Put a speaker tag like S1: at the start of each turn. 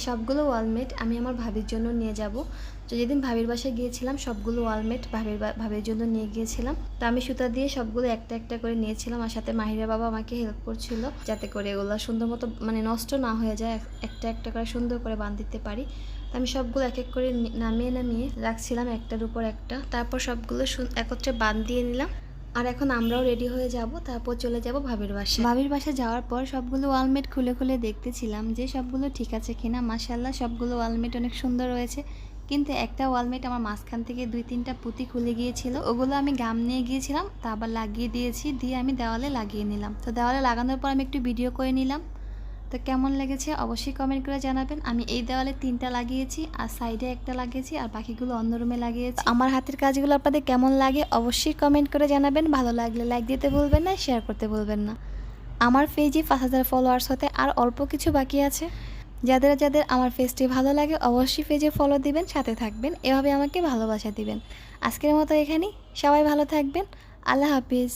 S1: সবগুলো ওয়ালমেট আমি আমার ভাবির জন্য নিয়ে যাব। তো যেদিন ভাবির বাসায় গিয়েছিলাম, সবগুলো ওয়ালমেট ভাবির ভাবির জন্য নিয়ে গিয়েছিলাম। তো আমি সুতা দিয়ে সবগুলো একটা একটা করে নিয়েছিলাম আর সাথে মাহিরা বাবা আমাকে হেল্প করছিল যাতে করে এগুলো সুন্দর মতো মানে নষ্ট না হয়ে যায় এক- একটা একটা করে সুন্দর করে বাঁধ দিতে পারি। তো আমি সবগুলো এক এক করে নামিয়ে নামিয়ে রাখছিলাম একটার উপর একটা। তারপর সবগুলো একত্রে বাঁধ দিয়ে নিলাম। আর এখন আমরাও রেডি হয়ে যাব, তারপর চলে যাব ভাবির বাসায়। ভাবির বাসা যাওয়ার পর সবগুলো ওয়ালমেট খুলে খুলে দেখতেছিলাম যে সবগুলো ঠিক আছে কিনা। মাসাল্লাহ সবগুলো ওয়ালমেট অনেক সুন্দর রয়েছে। কিন্তু একটা ওয়ালমেট আমার মাঝখান থেকে দুই তিনটা পুঁতি খুলে গিয়েছিল। ওগুলো আমি গাম নিয়ে গিয়েছিলাম, তা আবার লাগিয়ে দিয়েছি, দিয়ে আমি দেওয়ালে লাগিয়ে নিলাম। তো দেওয়ালে লাগানোর পর আমি একটু ভিডিও করে নিলাম। তো কেমন লেগেছে অবশ্যই কমেন্ট করে জানাবেন। আমি এই দেওয়ালে তিনটা লাগিয়েছি, আর সাইডে একটা লাগিয়েছি, আর বাকিগুলো অন্য রুমে লাগিয়েছি। আমার হাতের কাজগুলো আপনাদের কেমন লাগে অবশ্যই কমেন্ট করে জানাবেন। ভালো লাগলে লাইক দিতে ভুলবেন না শেয়ার করতে ভুলবেন না। আমার পেজে পাঁচ হাজার ফলোয়ার্স হতে আর অল্প কিছু বাকি আছে। যাদের যাদের আমার পেজটি ভালো লাগে অবশ্যই পেজে ফলো দিবেন, সাথে থাকবেন। এভাবে আমাকে ভালোবাসা দিবেন। আজকের মতো এখানেই। সবাই ভালো থাকবেন। আল্লাহ হাফিজ।